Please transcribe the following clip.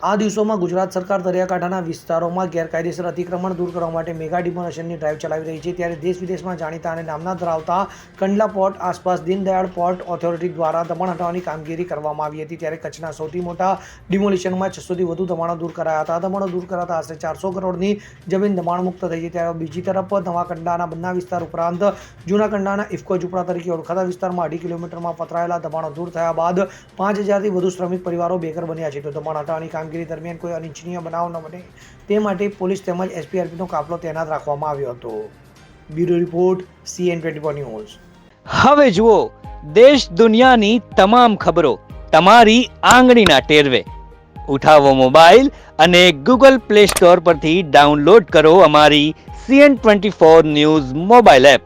આ દિવસોમાં ગુજરાત સરકાર દરિયાકાંઠાના વિસ્તારોમાં ગેરકાયદેસર અતિક્રમણ દૂર કરવા માટે મેગા ડિમોલેશનની ડ્રાઈવ ચલાવી રહી છે. ત્યારે દેશ વિદેશમાં જાણીતા અને નામના ધરાવતા કંડલા પોર્ટ, આસપાસ દીનદયાળ પોર્ટ ઓથોરિટી દ્વારા દબાણ હટાવવાની કામગીરી કરવામાં આવી હતી. ત્યારે કચ્છના સૌથી મોટા ડિમોલિશનમાં છસોથી વધુ દબાણો દૂર કરાયા હતા. દબાણો દૂર કરાતા આશરે ચારસો કરોડની જમીન દબાણ મુક્ત થઈ છે. ત્યારે બીજી તરફ નવા કંડાના બંના વિસ્તાર ઉપરાંત જૂના કંડાના ઇફકો ઝુંપડા તરીકે ઓળખાતા વિસ્તારમાં અઢી કિલોમીટરમાં પથરાયેલા દબાણો દૂર થયા બાદ પાંચ હજારથી વધુ શ્રમિક પરિવારો બેઘર બન્યા છે. તો દબાણ હટાવવાની કામગીરી દરમિયાન કોઈ અનિચ્છનીય બનાવ ન બને, તે માટે પોલીસ તેમજ એસપીઆરપીનો કાફલો તૈનાત રાખવામાં આવ્યો હતો. Bureau report, CN twenty four news. હવે જુઓ, દેશ દુનિયાની તમામ ખબરો તમારી આંગળીના ટેરવે. ઉઠાવો મોબાઈલ અને ગૂગલ પ્લે સ્ટોર પરથી ડાઉનલોડ કરો અમારી CN twenty four news mobile app.